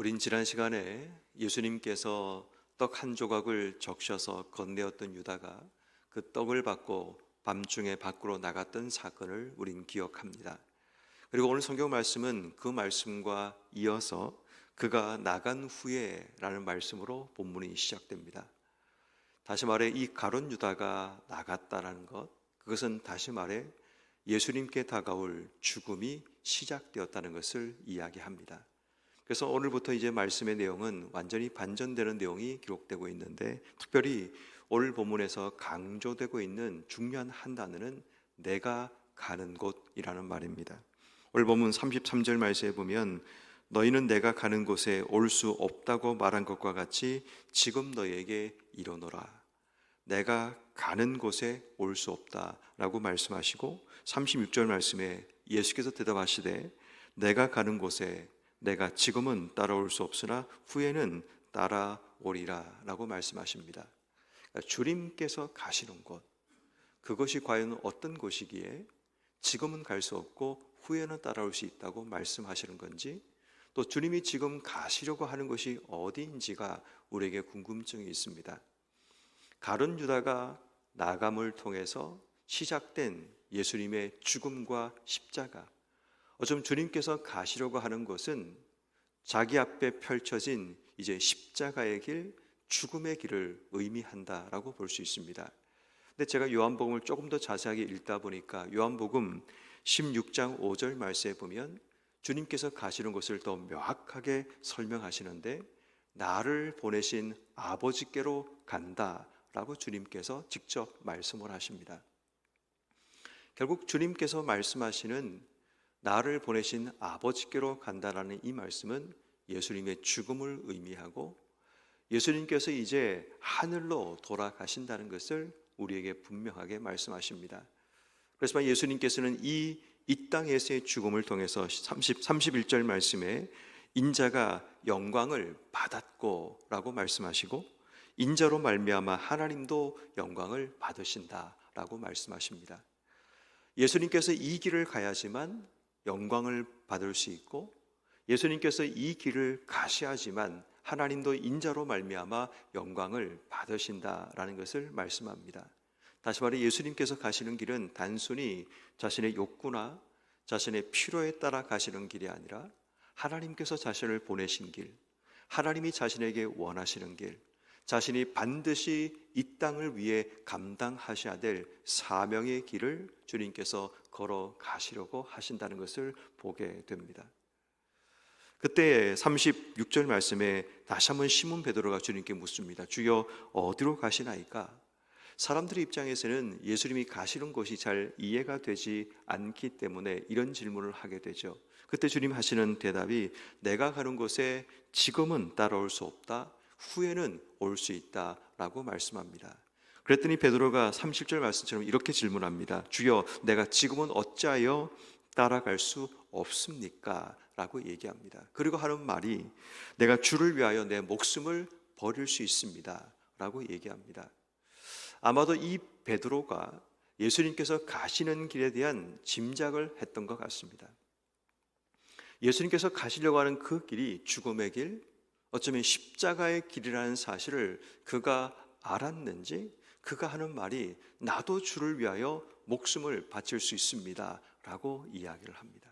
우린 지난 시간에 예수님께서 떡 한 조각을 적셔서 건네었던 유다가 그 떡을 받고 밤중에 밖으로 나갔던 사건을 우린 기억합니다. 그리고 오늘 성경 말씀은 그 말씀과 이어서 그가 나간 후에 라는 말씀으로 본문이 시작됩니다. 다시 말해 이 가론 유다가 나갔다라는 것, 그것은 다시 말해 예수님께 다가올 죽음이 시작되었다는 것을 이야기합니다. 그래서 오늘부터 이제 말씀의 내용은 완전히 반전되는 내용이 기록되고 있는데 특별히 오늘 본문에서 강조되고 있는 중요한 한 단어는 내가 가는 곳이라는 말입니다. 오늘 본문 33절 말씀에 보면 너희는 내가 가는 곳에 올 수 없다고 말한 것과 같이 지금 너희에게 이르노라. 내가 가는 곳에 올 수 없다라고 말씀하시고 36절 말씀에 예수께서 대답하시되 내가 가는 곳에 내가 지금은 따라올 수 없으나 후에는 따라오리라 라고 말씀하십니다. 그러니까 주님께서 가시는 곳 그것이 과연 어떤 곳이기에 지금은 갈 수 없고 후에는 따라올 수 있다고 말씀하시는 건지 또 주님이 지금 가시려고 하는 것이 어디인지가 우리에게 궁금증이 있습니다. 가론 유다가 나감을 통해서 시작된 예수님의 죽음과 십자가 어쩌면 주님께서 가시려고 하는 것은 자기 앞에 펼쳐진 이제 십자가의 길, 죽음의 길을 의미한다라고 볼 수 있습니다. 근데 제가 요한복음을 조금 더 자세하게 읽다 보니까 요한복음 16장 5절 말씀에 보면 주님께서 가시는 것을 더 명확하게 설명하시는데 나를 보내신 아버지께로 간다라고 주님께서 직접 말씀을 하십니다. 결국 주님께서 말씀하시는 나를 보내신 아버지께로 간다라는 이 말씀은 예수님의 죽음을 의미하고 예수님께서 이제 하늘로 돌아가신다는 것을 우리에게 분명하게 말씀하십니다. 그래서 예수님께서는 이, 이 땅에서의 죽음을 통해서 30, 31절 말씀에 인자가 영광을 받았고 라고 말씀하시고 인자로 말미암아 하나님도 영광을 받으신다 라고 말씀하십니다. 예수님께서 이 길을 가야지만 영광을 받을 수 있고 예수님께서 이 길을 가셔야지만 하나님도 인자로 말미암아 영광을 받으신다라는 것을 말씀합니다. 다시 말해 예수님께서 가시는 길은 단순히 자신의 욕구나 자신의 필요에 따라 가시는 길이 아니라 하나님께서 자신을 보내신 길, 하나님이 자신에게 원하시는 길, 자신이 반드시 이 땅을 위해 감당하셔야 될 사명의 길을 주님께서 걸어 가시려고 하신다는 것을 보게 됩니다. 그때 36절 말씀에 다시 한번 시몬 베드로가 주님께 묻습니다. 주여 어디로 가시나이까? 사람들의 입장에서는 예수님이 가시는 곳이 잘 이해가 되지 않기 때문에 이런 질문을 하게 되죠. 그때 주님 하시는 대답이 내가 가는 곳에 지금은 따라올 수 없다. 후에는 올 수 있다라고 말씀합니다. 그랬더니 베드로가 37절 말씀처럼 이렇게 질문합니다. 주여 내가 지금은 어찌하여 따라갈 수 없습니까? 라고 얘기합니다. 그리고 하는 말이 내가 주를 위하여 내 목숨을 버릴 수 있습니다. 라고 얘기합니다. 아마도 이 베드로가 예수님께서 가시는 길에 대한 짐작을 했던 것 같습니다. 예수님께서 가시려고 하는 그 길이 죽음의 길, 어쩌면 십자가의 길이라는 사실을 그가 알았는지 그가 하는 말이 나도 주를 위하여 목숨을 바칠 수 있습니다. 라고 이야기를 합니다.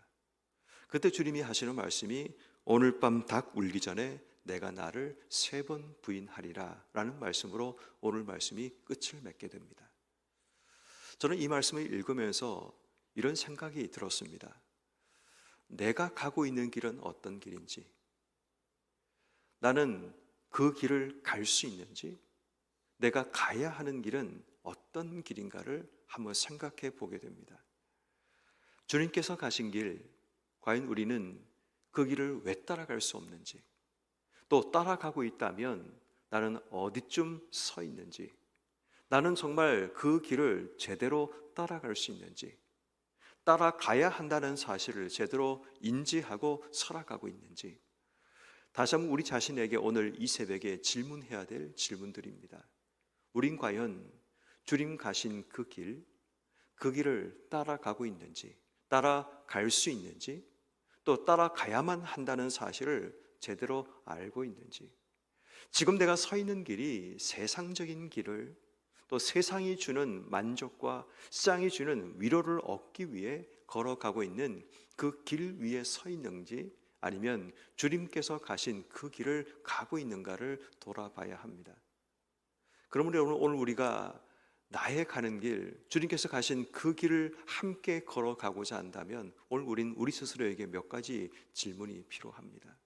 그때 주님이 하시는 말씀이 오늘 밤 닭 울기 전에 내가 나를 세 번 부인하리라 라는 말씀으로 오늘 말씀이 끝을 맺게 됩니다. 저는 이 말씀을 읽으면서 이런 생각이 들었습니다. 내가 가고 있는 길은 어떤 길인지, 나는 그 길을 갈 수 있는지, 내가 가야 하는 길은 어떤 길인가를 한번 생각해 보게 됩니다. 주님께서 가신 길, 과연 우리는 그 길을 왜 따라갈 수 없는지, 또 따라가고 있다면 나는 어디쯤 서 있는지, 나는 정말 그 길을 제대로 따라갈 수 있는지, 따라가야 한다는 사실을 제대로 인지하고 살아가고 있는지, 다시 한번 우리 자신에게 오늘 이 새벽에 질문해야 될 질문들입니다. 우린 과연 주님 가신 그 길, 그 길을 따라가고 있는지, 따라갈 수 있는지, 또 따라가야만 한다는 사실을 제대로 알고 있는지, 지금 내가 서 있는 길이 세상적인 길을 또 세상이 주는 만족과 세상이 주는 위로를 얻기 위해 걸어가고 있는 그 길 위에 서 있는지 아니면 주님께서 가신 그 길을 가고 있는가를 돌아봐야 합니다. 그러므로 오늘- 우리가 나의 가는 길, 주님께서 가신 그 길을 함께 걸어가고자 한다면 오늘 우린 우리 스스로에게 몇 가지 질문이 필요합니다.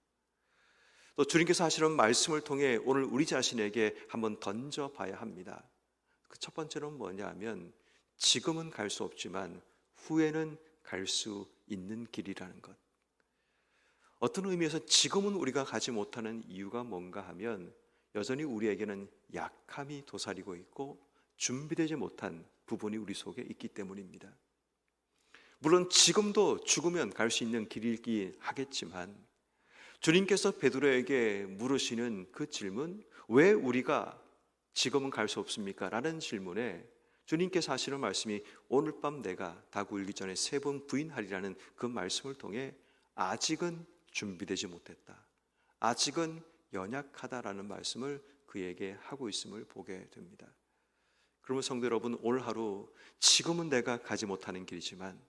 또 주님께서 하시는 말씀을 통해 오늘 우리 자신에게 한번 던져 봐야 합니다. 그 첫 번째는 뭐냐 하면 지금은 갈 수 없지만 후에는 갈 수 있는 길이라는 것. 어떤 의미에서 지금은 우리가 가지 못하는 이유가 뭔가 하면 여전히 우리에게는 약함이 도사리고 있고 준비되지 못한 부분이 우리 속에 있기 때문입니다. 물론 지금도 죽으면 갈 수 있는 길이긴 하겠지만 주님께서 베드로에게 물으시는 그 질문 왜 우리가 지금은 갈 수 없습니까? 라는 질문에 주님께서 하시는 말씀이 오늘 밤 내가 다구 일기 전에 세 번 부인하리라는 그 말씀을 통해 아직은 준비되지 못했다. 아직은 연약하다라는 말씀을 그에게 하고 있음을 보게 됩니다. 그러면 성도 여러분 오늘 하루 지금은 내가 가지 못하는 길이지만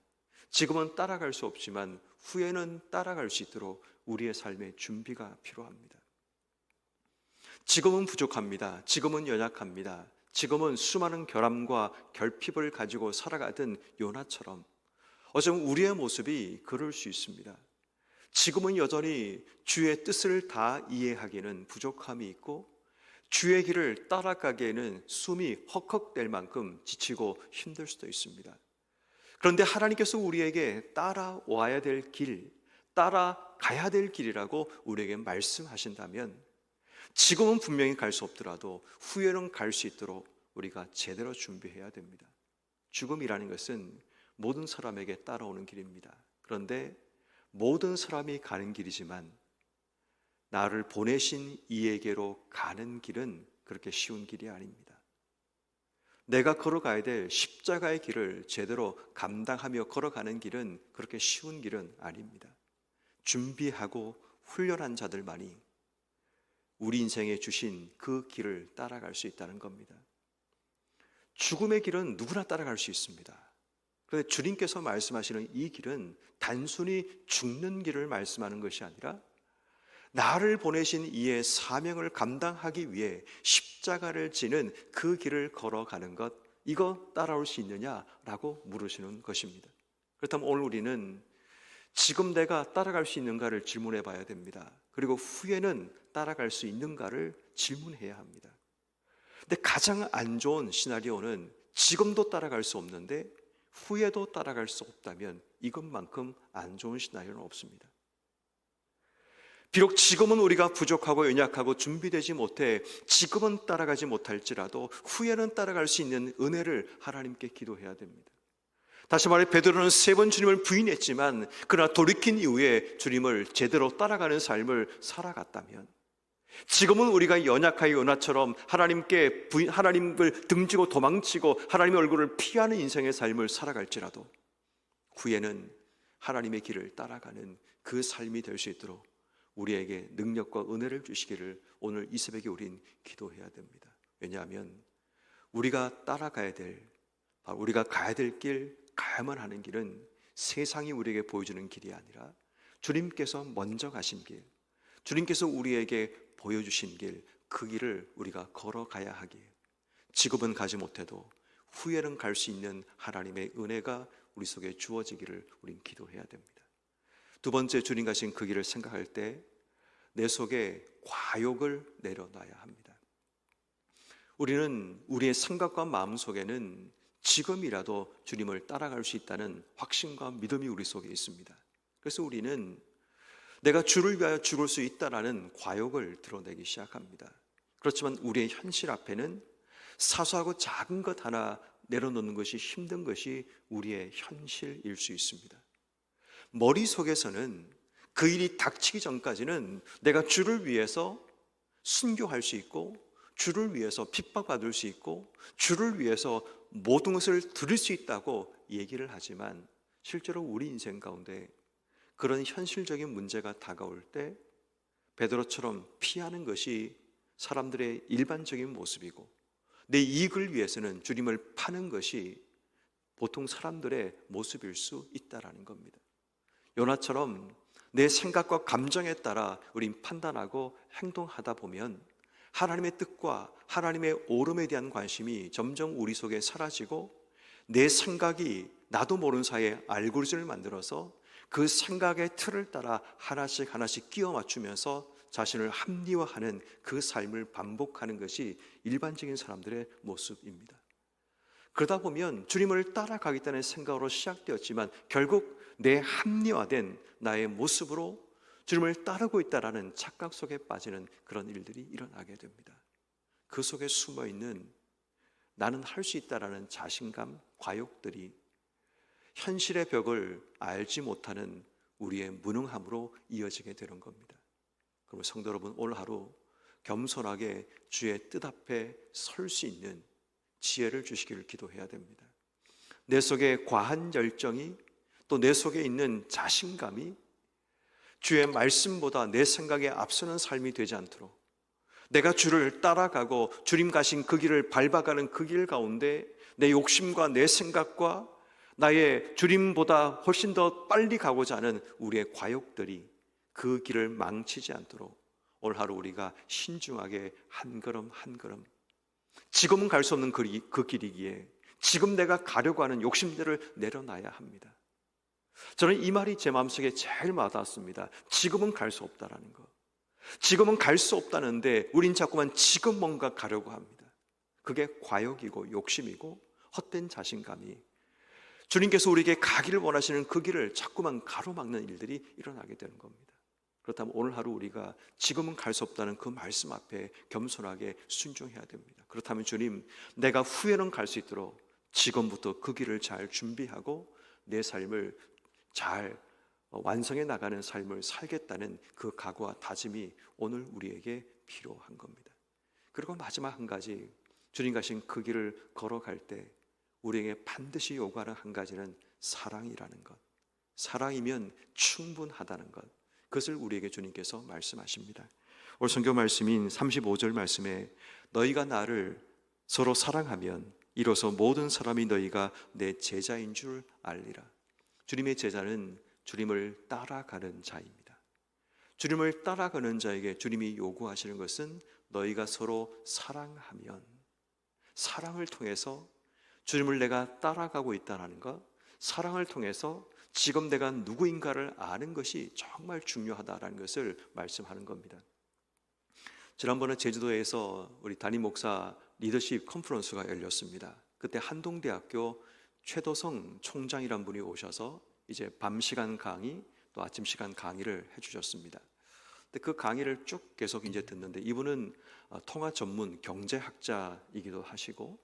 지금은 따라갈 수 없지만 후에는 따라갈 수 있도록 우리의 삶에 준비가 필요합니다. 지금은 부족합니다. 지금은 연약합니다. 지금은 수많은 결함과 결핍을 가지고 살아가던 요나처럼 어쩌면 우리의 모습이 그럴 수 있습니다. 지금은 여전히 주의 뜻을 다 이해하기는 부족함이 있고 주의 길을 따라가기에는 숨이 헉헉댈 만큼 지치고 힘들 수도 있습니다. 그런데 하나님께서 우리에게 따라와야 될 길, 따라가야 될 길이라고 우리에게 말씀하신다면 지금은 분명히 갈 수 없더라도 후에는 갈 수 있도록 우리가 제대로 준비해야 됩니다. 죽음이라는 것은 모든 사람에게 따라오는 길입니다. 그런데 모든 사람이 가는 길이지만 나를 보내신 이에게로 가는 길은 그렇게 쉬운 길이 아닙니다. 내가 걸어가야 될 십자가의 길을 제대로 감당하며 걸어가는 길은 그렇게 쉬운 길은 아닙니다. 준비하고 훈련한 자들만이 우리 인생에 주신 그 길을 따라갈 수 있다는 겁니다. 죽음의 길은 누구나 따라갈 수 있습니다. 그런데 주님께서 말씀하시는 이 길은 단순히 죽는 길을 말씀하는 것이 아니라 나를 보내신 이의 사명을 감당하기 위해 십자가를 지는 그 길을 걸어가는 것, 이거 따라올 수 있느냐라고 물으시는 것입니다. 그렇다면 오늘 우리는 지금 내가 따라갈 수 있는가를 질문해 봐야 됩니다. 그리고 후에는 따라갈 수 있는가를 질문해야 합니다. 근데 가장 안 좋은 시나리오는 지금도 따라갈 수 없는데 후에도 따라갈 수 없다면 이것만큼 안 좋은 시나리오는 없습니다. 비록 지금은 우리가 부족하고 연약하고 준비되지 못해 지금은 따라가지 못할지라도 후에는 따라갈 수 있는 은혜를 하나님께 기도해야 됩니다. 다시 말해 베드로는 세 번 주님을 부인했지만 그러나 돌이킨 이후에 주님을 제대로 따라가는 삶을 살아갔다면 지금은 우리가 연약하여 요나처럼 하나님께 부인, 하나님을 등지고 도망치고 하나님의 얼굴을 피하는 인생의 삶을 살아갈지라도 후에는 하나님의 길을 따라가는 그 삶이 될 수 있도록 우리에게 능력과 은혜를 주시기를 오늘 이 새벽에 우린 기도해야 됩니다. 왜냐하면 우리가 따라가야 될 우리가 가야 될 길, 가야만 하는 길은 세상이 우리에게 보여주는 길이 아니라 주님께서 먼저 가신 길, 주님께서 우리에게 보여주신 길, 그 길을 우리가 걸어가야 하기에 지금은 가지 못해도 후에는 갈 수 있는 하나님의 은혜가 우리 속에 주어지기를 우린 기도해야 됩니다. 두 번째 주님 가신 그 길을 생각할 때 내 속에 과욕을 내려놔야 합니다. 우리는 우리의 생각과 마음 속에는 지금이라도 주님을 따라갈 수 있다는 확신과 믿음이 우리 속에 있습니다. 그래서 우리는 내가 주를 위하여 죽을 수 있다라는 과욕을 드러내기 시작합니다. 그렇지만 우리의 현실 앞에는 사소하고 작은 것 하나 내려놓는 것이 힘든 것이 우리의 현실일 수 있습니다. 머릿속에서는 그 일이 닥치기 전까지는 내가 주를 위해서 순교할 수 있고 주를 위해서 핍박받을 수 있고 주를 위해서 모든 것을 들을 수 있다고 얘기를 하지만 실제로 우리 인생 가운데 그런 현실적인 문제가 다가올 때 베드로처럼 피하는 것이 사람들의 일반적인 모습이고 내 이익을 위해서는 주님을 파는 것이 보통 사람들의 모습일 수 있다라는 겁니다. 요나처럼 내 생각과 감정에 따라 우린 판단하고 행동하다 보면 하나님의 뜻과 하나님의 오름에 대한 관심이 점점 우리 속에 사라지고 내 생각이 나도 모르는 사이에 알고리즘을 만들어서 그 생각의 틀을 따라 하나씩 하나씩 끼워 맞추면서 자신을 합리화하는 그 삶을 반복하는 것이 일반적인 사람들의 모습입니다. 그러다 보면 주님을 따라가겠다는 생각으로 시작되었지만 결국 내 합리화된 나의 모습으로 주님을 따르고 있다라는 착각 속에 빠지는 그런 일들이 일어나게 됩니다. 그 속에 숨어 있는 나는 할 수 있다라는 자신감, 과욕들이 현실의 벽을 알지 못하는 우리의 무능함으로 이어지게 되는 겁니다. 그럼 성도 여러분 오늘 하루 겸손하게 주의 뜻 앞에 설 수 있는 지혜를 주시기를 기도해야 됩니다. 내 속에 과한 열정이 또 내 속에 있는 자신감이 주의 말씀보다 내 생각에 앞서는 삶이 되지 않도록 내가 주를 따라가고 주님 가신 그 길을 밟아가는 그 길 가운데 내 욕심과 내 생각과 나의 주님보다 훨씬 더 빨리 가고자 하는 우리의 과욕들이 그 길을 망치지 않도록 오늘 하루 우리가 신중하게 한 걸음 한 걸음 지금은 갈 수 없는 그, 이- 그 길이기에 지금 내가 가려고 하는 욕심들을 내려놔야 합니다. 저는 이 말이 제 마음속에 제일 와닿았습니다. 지금은 갈 수 없다라는 거. 지금은 갈 수 없다는데 우린 자꾸만 지금 뭔가 가려고 합니다. 그게 과욕이고 욕심이고 헛된 자신감이 주님께서 우리에게 가기를 원하시는 그 길을 자꾸만 가로막는 일들이 일어나게 되는 겁니다. 그렇다면 오늘 하루 우리가 지금은 갈 수 없다는 그 말씀 앞에 겸손하게 순종해야 됩니다. 그렇다면 주님, 내가 후회는 갈 수 있도록 지금부터 그 길을 잘 준비하고 내 삶을 잘 어, 완성해 나가는 삶을 살겠다는 그 각오와 다짐이 오늘 우리에게 필요한 겁니다. 그리고 마지막 한 가지 주님 가신 그 길을 걸어갈 때 우리에게 반드시 요구하는 한 가지는 사랑이라는 것. 사랑이면 충분하다는 것. 그것을 우리에게 주님께서 말씀하십니다. 오늘 성경 말씀인 35절 말씀에 너희가 나를 서로 사랑하면 이로써 모든 사람이 너희가 내 제자인 줄 알리라. 주님의 제자는 주님을 따라가는 자입니다. 주님을 따라가는 자에게 주님이 요구하시는 것은 너희가 서로 사랑하면 사랑을 통해서 주님을 내가 따라가고 있다는 것, 사랑을 통해서 지금 내가 누구인가를 아는 것이 정말 중요하다라는 것을 말씀하는 겁니다. 지난번에 제주도에서 우리 담임 목사 리더십 컨퍼런스가 열렸습니다. 그때 한동대학교 최도성 총장이란 분이 오셔서 이제 밤 시간 강의 또 아침 시간 강의를 해주셨습니다. 근데 그 강의를 쭉 계속 이제 듣는데 이분은 어, 통화 전문 경제학자이기도 하시고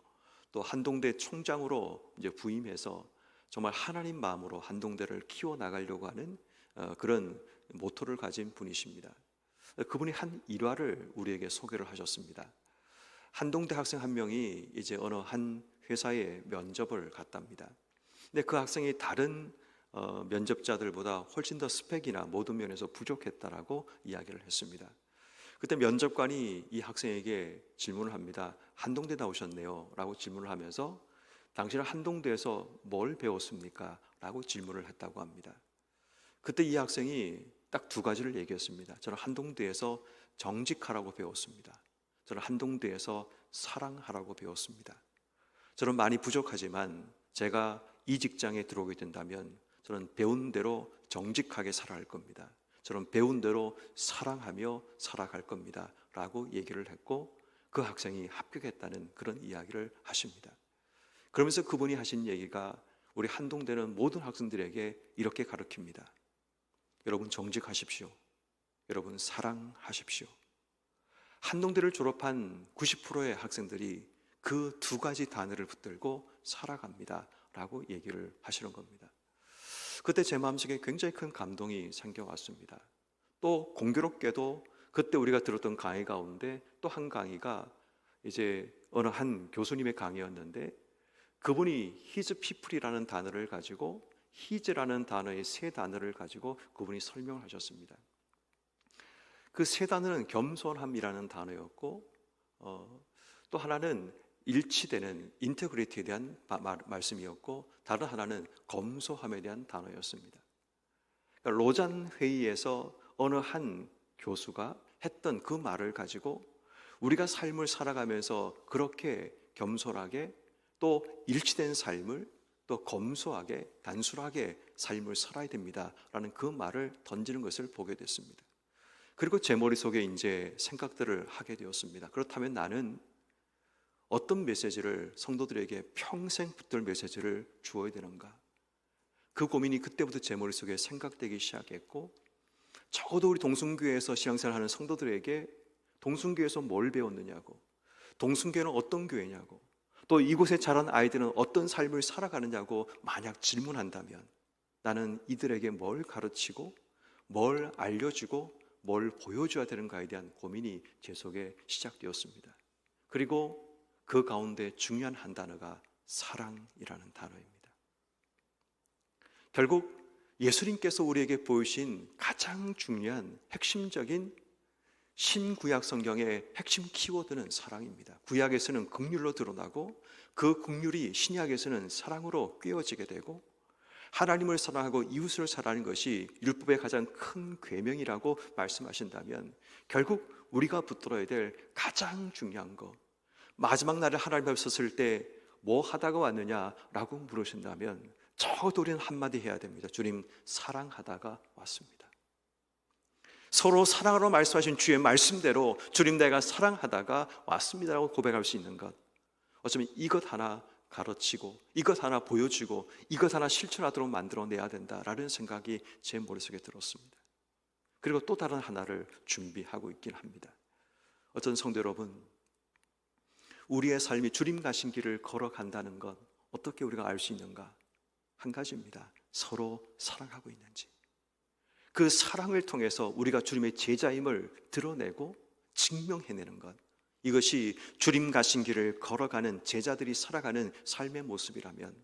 또 한동대 총장으로 이제 부임해서 정말 하나님 마음으로 한동대를 키워 나가려고 하는 어, 그런 모토를 가진 분이십니다. 그분이 한 일화를 우리에게 소개를 하셨습니다. 한동대 학생 한 명이 이제 어느 한 회사에 면접을 갔답니다. 근데 그 학생이 다른 어, 면접자들보다 훨씬 더 스펙이나 모든 면에서 부족했다라고 이야기를 했습니다. 그때 면접관이 이 학생에게 질문을 합니다. 한동대 나오셨네요. 라고 질문을 하면서 당신은 한동대에서 뭘 배웠습니까? 라고 질문을 했다고 합니다. 그때 이 학생이 딱 두 가지를 얘기했습니다. 저는 한동대에서 정직하라고 배웠습니다. 저는 한동대에서 사랑하라고 배웠습니다. 저는 많이 부족하지만 제가 이 직장에 들어오게 된다면 저는 배운 대로 정직하게 살아갈 겁니다. 저는 배운 대로 사랑하며 살아갈 겁니다. 라고 얘기를 했고 그 학생이 합격했다는 그런 이야기를 하십니다. 그러면서 그분이 하신 얘기가 우리 한동대는 모든 학생들에게 이렇게 가르칩니다. 여러분 정직하십시오. 여러분 사랑하십시오. 한동대를 졸업한 90%의 학생들이 그 두 가지 단어를 붙들고 살아갑니다. 라고 얘기를 하시는 겁니다. 그때 제 마음속에 굉장히 큰 감동이 생겨왔습니다. 또 공교롭게도 그때 우리가 들었던 강의 가운데 또 한 강의가 이제 어느 한 교수님의 강의였는데 그분이 히즈 피플이라는 단어를 가지고 히즈라는 단어의 세 단어를 가지고 그분이 설명을 하셨습니다. 그 세 단어는 겸손함이라는 단어였고 어, 또 하나는 일치되는 인테그리티에 대한 바- 말, 말씀이었고 다른 하나는 검소함에 대한 단어였습니다. 그러니까 로잔 회의에서 어느 한 교수가 했던 그 말을 가지고 우리가 삶을 살아가면서 그렇게 겸손하게 또 일치된 삶을 또 검소하게 단순하게 삶을 살아야 됩니다라는 그 말을 던지는 것을 보게 됐습니다. 그리고 제 머릿속에 이제 생각들을 하게 되었습니다. 그렇다면 나는 어떤 메시지를 성도들에게 평생 붙들 메시지를 주어야 되는가? 그 고민이 그때부터 제 머릿속에 생각되기 시작했고 적어도 우리 동순교회에서 신앙생활 하는 성도들에게 동순교회에서 뭘 배웠느냐고 동순교회는 어떤 교회냐고 또 이곳에 자란 아이들은 어떤 삶을 살아가느냐고 만약 질문한다면 나는 이들에게 뭘 가르치고 뭘 알려주고 뭘 보여줘야 되는가에 대한 고민이 제 속에 시작되었습니다. 그리고 그 가운데 중요한 한 단어가 사랑이라는 단어입니다. 결국 예수님께서 우리에게 보이신 가장 중요한 핵심적인 신구약 성경의 핵심 키워드는 사랑입니다. 구약에서는 극률로 드러나고 그 극률이 신약에서는 사랑으로 꿰어지게 되고 하나님을 사랑하고 이웃을 사랑하는 것이 율법의 가장 큰 계명이라고 말씀하신다면 결국 우리가 붙들어야 될 가장 중요한 것 마지막 날에 하나님 앞에 섰을 때 뭐 하다가 왔느냐라고 물으신다면 적어도 우리는 한마디 해야 됩니다. 주님 사랑하다가 왔습니다. 서로 사랑으로 말씀하신 주의 말씀대로 주님 내가 사랑하다가 왔습니다라고 고백할 수 있는 것. 어쩌면 이것 하나 가르치고 이것 하나 보여주고 이것 하나 실천하도록 만들어내야 된다라는 생각이 제 머릿속에 들었습니다. 그리고 또 다른 하나를 준비하고 있긴 합니다. 어떤 성도 여러분, 우리의 삶이 주님 가신 길을 걸어간다는 것 어떻게 우리가 알 수 있는가? 한 가지입니다. 서로 사랑하고 있는지. 그 사랑을 통해서 우리가 주님의 제자임을 드러내고 증명해내는 것. 이것이 주님 가신 길을 걸어가는 제자들이 살아가는 삶의 모습이라면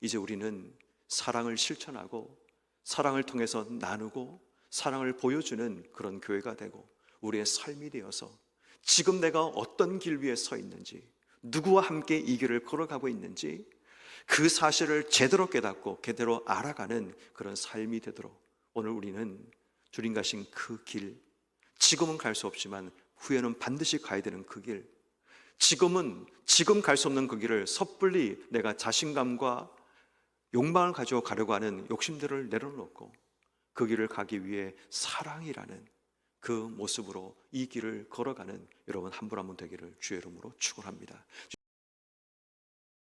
이제 우리는 사랑을 실천하고 사랑을 통해서 나누고 사랑을 보여주는 그런 교회가 되고 우리의 삶이 되어서 지금 내가 어떤 길 위에 서 있는지 누구와 함께 이 길을 걸어가고 있는지 그 사실을 제대로 깨닫고 제대로 알아가는 그런 삶이 되도록 오늘 우리는 주님 가신 그 길, 지금은 갈 수 없지만 후에는 반드시 가야 되는 그 길, 지금은 지금 갈 수 없는 그 길을 섣불리 내가 자신감과 욕망을 가지고 가려고 하는 욕심들을 내려놓고 그 길을 가기 위해 사랑이라는 그 모습으로 이 길을 걸어가는 여러분 한 분 한 분 되기를 주의 이름으로 축원합니다.